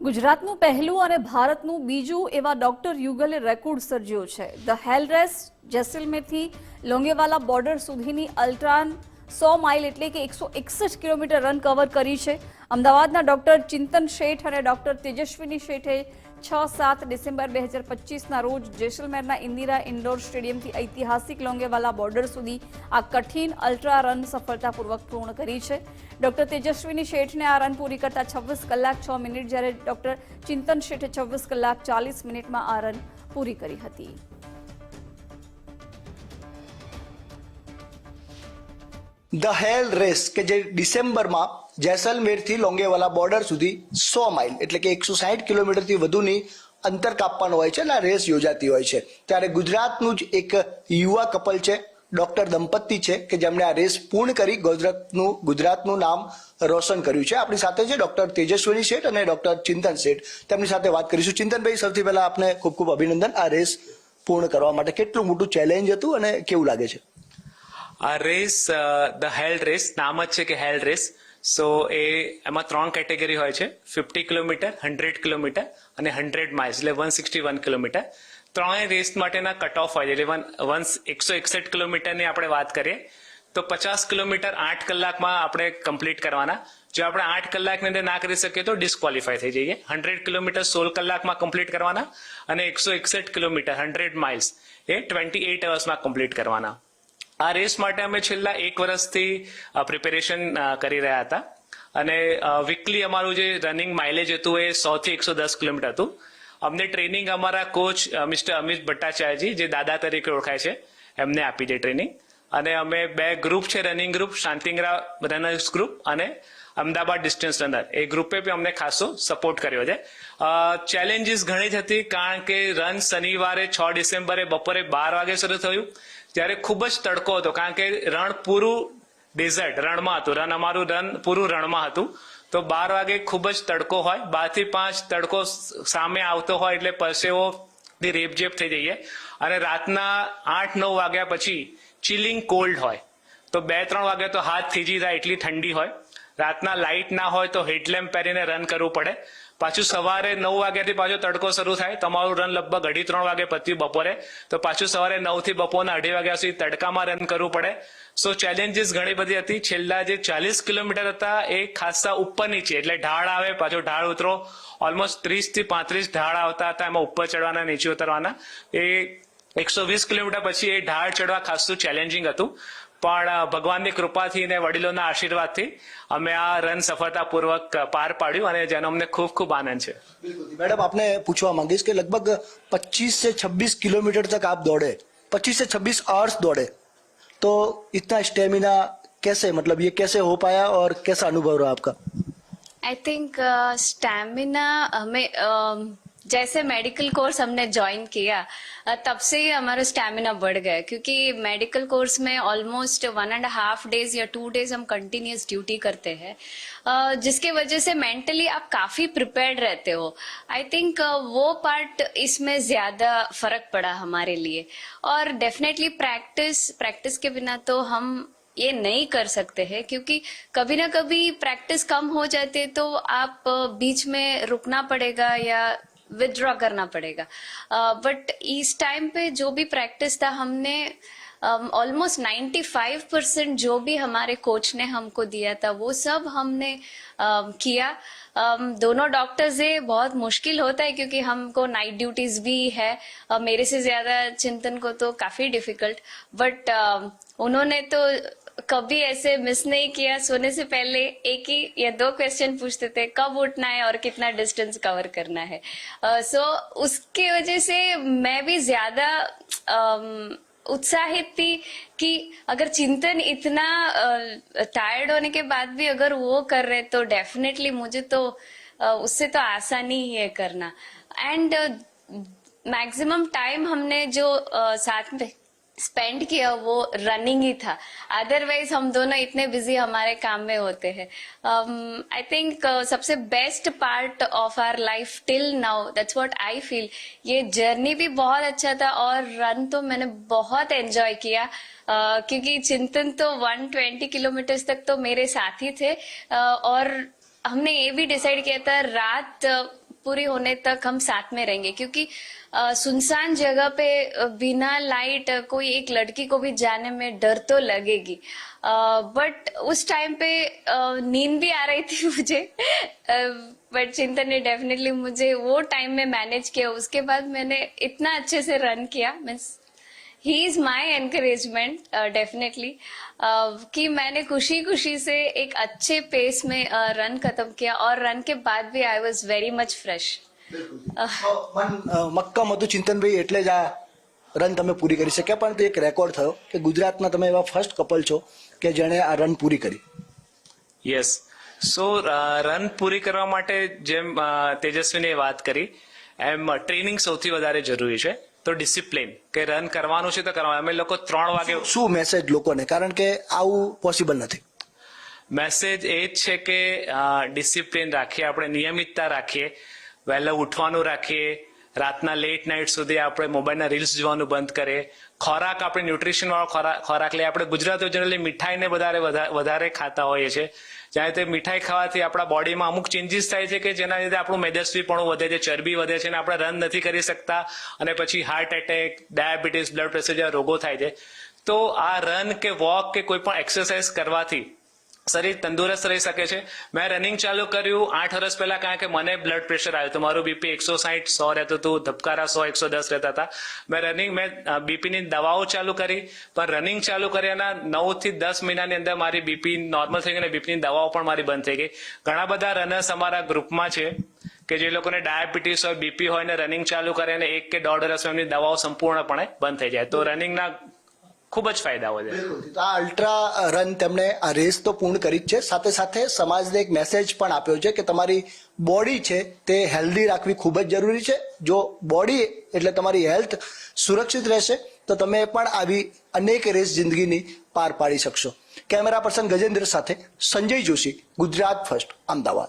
ગુજરાતનું પહેલું અને ભારતનું બીજું એવા ડોક્ટર યુગલે રેકોર્ડ સર્જ્યો છે. ધ હેલરેસ, જેસલમેરથી લોંગેવાલા બોર્ડર સુધીની અલ્ટ્રાન સો માઇલ એટલે કે એકસો એકસઠ કિલોમીટર રન કવર કરી છે. અમદાવાદના ડોક્ટર ચિંતન શેઠ અને ડોક્ટર તેજસ્વીની શેઠે છ સાત ડિસેમ્બર બે હજાર પચીસના રોજ જેસલમેરના ઇન્દિરા ઇન્ડોર સ્ટેડિયમથી ઐતિહાસિક લોંગેવાલા બોર્ડર સુધી આ કઠિન અલ્ટ્રા રન સફળતાપૂર્વક પૂર્ણ કરી છે. ડોક્ટર તેજસ્વીની શેઠને આ રન પૂરી કરતા છવ્વીસ કલાક છ મિનિટ જ્યારે ડોક્ટર ચિંતન શેઠે છવ્વીસ કલાક ચાલીસ મિનિટમાં આ રન પૂરી કરી હતી. ધ હેલ રેસ કે જે ડિસેમ્બરમાં જેસલમેરથી લોંગેવાલા બોર્ડર સુધી સો માઇલ, એટલે કે એકસો સાહીઠ કિલોમીટરથી વધુની અંતર કાપવાનું હોય છે અને આ રેસ યોજાતી હોય છે. ત્યારે ગુજરાતનું જ એક યુવા કપલ છે ડોક્ટર દંપતી છે, કે જેમણે આ રેસ પૂર્ણ કરી ગુજરાતનું ગુજરાતનું નામ રોશન કર્યું છે. આપણી સાથે છે ડોક્ટર તેજસ્વીની શેઠ અને ડોક્ટર ચિંતન શેઠ. તેમની સાથે વાત કરીશું. ચિંતનભાઈ, સૌથી પહેલા આપને ખૂબ ખૂબ અભિનંદન. આ રેસ પૂર્ણ કરવા માટે કેટલું મોટું ચેલેન્જ હતું અને કેવું લાગે છે? આ રેસ ધ હેલ્ડ રેસ નામ જ છે કે હેલ્ડ રેસ સો એ, એમાં ત્રણ કેટેગરી હોય છે. ફિફ્ટી કિલોમીટર હંડ્રેડ કિલોમીટર અને હંડ્રેડ માઇલ્સ એટલે વન સિક્સટી વન કિલોમીટર ત્રણેય રેસ માટેના કટ ઓફ હોય છે. એટલે વન વન એકસો એકસઠ કિલોમીટરની આપણે વાત કરીએ, તો પચાસ કિલોમીટર આઠ કલાકમાં આપણે કમ્પ્લીટ કરવાના. જો આપણે આઠ કલાકની અંદર ના કરી શકીએ તો ડિસ્કવોલિફાય થઈ જઈએ. હંડ્રેડ કિલોમીટર સોળ કલાકમાં કમ્પ્લીટ કરવાના અને એકસો એકસઠ કિલોમીટર હંડ્રેડ માઇલ્સ એ ટ્વેન્ટી એટ અવર્સમાં કમ્પ્લીટ કરવાના. આ રેસ માટે અમે છેલ્લા એક વર્ષથી પ્રિપેરેશન કરી રહ્યા હતા. અને વીકલી અમારું જે રનિંગ માઇલેજ હતું એ સો થી એકસો દસ કિલોમીટર હતું. અમને ટ્રેનિંગ અમારા કોચ મિસ્ટર અમિત ભટ્ટાચાર્યજી, જે દાદા તરીકે ઓળખાય છે, એમને આપી છે ટ્રેનિંગ અને અમે બે ગ્રુપ છે રનિંગ ગ્રુપ શાંતિંગરા રનર્સ ગ્રુપ અને અમદાવાદ ડિસ્ટન્સ રનર એ ગ્રુપે બી અમને ખાસો સપોર્ટ કર્યો છે. ચેલેન્જીસ ઘણી જ હતી, કારણ કે રન શનિવારે છ ડિસેમ્બરે બપોરે બાર વાગે શરૂ થયું. ત્યારે ખૂબ જ તડકો હતો, કારણ કે રણ પૂરું ડેઝર્ટ રણમાં હતું. રન અમારું રન પૂરું રણમાં હતું. તો બાર વાગે ખૂબ જ તડકો હોય બારથી પાંચ તડકો સામે આવતો હોય એટલે પરસેવો થી રેપઝેપ થઈ જઈએ. અને રાતના આઠ, નવ વાગ્યા પછી ચિલિંગ કોલ્ડ હોય. તો બે, ત્રણ વાગે તો હાથ થીજી જાય, એટલી ઠંડી હોય. રાતના લાઇટ ના હોય તો હેડલેમ્પ પહેરીને રન કરવું પડે. પાછું સવારે નવ વાગ્યાથી પાછો તડકો શરૂ થાય. તમારું રન લગભગ અઢી ત્રણ વાગે પત્યું બપોરે. તો પાછું સવારે નવથી બપોરના અઢી વાગ્યા સુધી તડકામાં રન કરવું પડે. સો ચેલેન્જીસ ઘણી બધી હતી. છેલ્લા જે ચાલીસ કિલોમીટર હતા એ ખાસા ઉપર નીચે, એટલે ઢાળ આવે, પાછો ઢાળ ઉતરો. ઓલમોસ્ટ ત્રીસથી પાંત્રીસ ઢાળ આવતા હતા એમાં ઉપર ચડવાના, નીચે ઉતરવાના. એ એકસો વીસ કિલોમીટર પછી એ ઢાળ ચડવા ખાસું ચેલેન્જિંગ હતું. પણ ભગવાનની કૃપાથી અને વડીલોના આશીર્વાદથી અમે આ રન સફળતાપૂર્વક પાર પાડ્યું અને જેનો અમને ખૂબ ખૂબ આનંદ છે मैडम आपने पूछवा मांगिस कि लगभग 25 से 26 किलोमीटर तक आप दौड़े 25 से 26 आवर्स दौड़े तो इतना स्टेमिना कैसे मतलब ये कैसे हो पाया और कैसा अनुभव रहा आपका आई थिंक स्टैमिना हमें अम, जैसे मेडिकल कोर्स हमने ज्वाइन किया तब से ही हमारा स्टेमिना बढ़ गया, क्योंकि मेडिकल कोर्स में almost one and half days या टू डेज़ हम कंटिन्यूस ड्यूटी करते हैं। जिसके वजह से मेंटली आप काफ़ी प्रिपेयर्ड रहते हो। आई थिंक वो पार्ट इसमें ज़्यादा फ़र्क पड़ा हमारे लिए। और डेफिनेटली प्रैक्टिस प्रैक्टिस के बिना तो हम ये नहीं कर सकते हैं, क्योंकि कभी ना कभी प्रैक्टिस कम हो जाती है तो आप बीच में रुकना पड़ेगा या विदड्रॉ करना पड़ेगा। बट इस टाइम पे जो भी प्रैक्टिस था हमने ऑलमोस्ट 95 परसेंट जो भी हमारे कोच ने हमको दिया था वो सब हमने अम, किया। अम, दोनों डॉक्टर्स है बहुत मुश्किल होता है क्योंकि हमको नाइट ड्यूटीज़ भी है। अ, मेरे से ज़्यादा चिंतन को तो काफ़ी डिफ़िकल्ट बट uh, उन्होंने तो कभी ऐसे मिस नहीं किया। सोने से पहले एक ही या दो क्वेश्चन पूछते थे कब उठना है और कितना डिस्टेंस कवर करना है। सो uh, so, उसके वजह से मैं भी ज़्यादा अम, उत्साहित थी कि अगर चिंतन इतना टायर्ड होने के बाद भी अगर वो कर रहे तो डेफिनेटली मुझे तो उससे तो आसानी ही है करना। एंड मैक्सिमम टाइम हमने जो साथ में स्पेंड किया वो रनिंग ही था। अदरवाइज़ हम दोनों इतने बिज़ी हमारे काम में होते हैं। आई थिंक सबसे best part of our life till now that's what I feel ये जर्नी भी बहुत अच्छा था और रन तो मैंने बहुत एंजॉय किया। अ, क्योंकि चिंतन तो 120 किलोमीटर तक तो मेरे साथ ही थे। अ, और हमने ये भी डिसाइड किया था रात पूरी होने तक हम साथ में रहेंगे। क्योंकि सुनसान जगह पे बिना लाइट कोई एक लड़की को भी जाने में डर तो लगेगी। बट उस टाइम पे नींद भी आ रही थी मुझे। बट चिंतन ने डेफिनेटली मुझे वो टाइम में मैनेज किया। उसके बाद मैंने इतना अच्छे से रन किया। Means he is my encouragement definitely कि मैंने खुशी खुशी से एक अच्छे पेस में रन खत्म किया और रन के बाद भी I was very much fresh મન અ, મક્કમ હતું ચિંતનભાઈ એટલે જ આ રન તમે પૂરી કરી શક્યા પરંતુ એક રેકોર્ડ થયો કે ગુજરાતના તમે એવા ફર્સ્ટ કપલ છો કે જેણે આ રન પૂરી કરી યસ સો રન પૂરી કરવા માટે જેમ અ, તેજસ્વીને વાત કરી એમ ટ્રેનિંગ સૌથી વધારે જરૂરી છે તો ડિસિપ્લિન કે રન કરવાનું છે તો કરવાનું. અમે લોકો ત્રણ વાગે શું મેસેજ લોકોને? કારણ કે આવું પોસિબલ નથી. મેસેજ એ જ છે કે ડિસિપ્લિન રાખીએ આપણે નિયમિતતા રાખીએ વહેલા ઉઠવાનું રાખીએ રાતના લેટ નાઇટ સુધી આપણે મોબાઈલના રીલ્સ જોવાનું બંધ કરીએ. ખોરાક આપણે ન્યુટ્રિશન વાળો ખોરાક ખોરાક લઈએ. આપણે ગુજરાતીઓ જનરલી મીઠાઈને વધારે વધારે ખાતા હોઈએ છીએ. જ્યારે તે મીઠાઈ ખાવાથી આપણા બોડીમાં અમુક ચેન્જીસ થાય છે કે જેના લીધે આપણું મેદસ્વીપણું વધે છે, ચરબી વધે છે અને આપણે રન નથી કરી શકતા. અને પછી heart attack diabetes blood pressure જેવા રોગો થાય છે. તો આ રન કે વોક કે કોઈ પણ એક્સરસાઇઝ કરવાથી શરીર તંદુરસ્ત રહી શકે છે. મેં રનિંગ ચાલુ કર્યું, આઠ વર્ષ પહેલા કારણ કે મને બ્લડ પ્રેશર આવ્યું હતું. મારું બીપી એકસો સાહીઠ, સો રહેતું હતું. ધબકારા સો, એકસો દસ રહેતા હતા. મેં રનિંગ મેં બીપીની દવાઓ ચાલુ કરી, પણ રનિંગ ચાલુ કર્યાના નવથી દસ મહિનાની અંદર મારી બીપી નોર્મલ થઈ ગઈ અને બીપીની દવાઓ પણ મારી બંધ થઈ ગઈ. ઘણા બધા રનર્સ અમારા ગ્રુપમાં છે કે જે લોકોને ડાયાબિટીસ હોય બીપી હોય ને રનિંગ ચાલુ કરે અને એક કે દોઢ વર્ષમાં એમની દવાઓ સંપૂર્ણપણે બંધ થઈ જાય. તો રનિંગના ખૂબ જ ફાયદાઓ છે. તો આ અલ્ટ્રા રન તેમણે આ રેસ તો પૂર્ણ કરી જ છે. સાથે સાથે સમાજને એક મેસેજ પણ આપ્યો છે કે તમારી બોડી છે તે હેલ્ધી રાખવી ખૂબ જ જરૂરી છે. જો બોડી એટલે તમારી હેલ્થ સુરક્ષિત રહેશે, તો તમે પણ આવી અનેક રેસ જિંદગીની પાર પાડી શકશો. કેમેરા પર્સન ગજેન્દ્ર સાથે સંજય જોશી, ગુજરાત ફર્સ્ટ અમદાવાદ.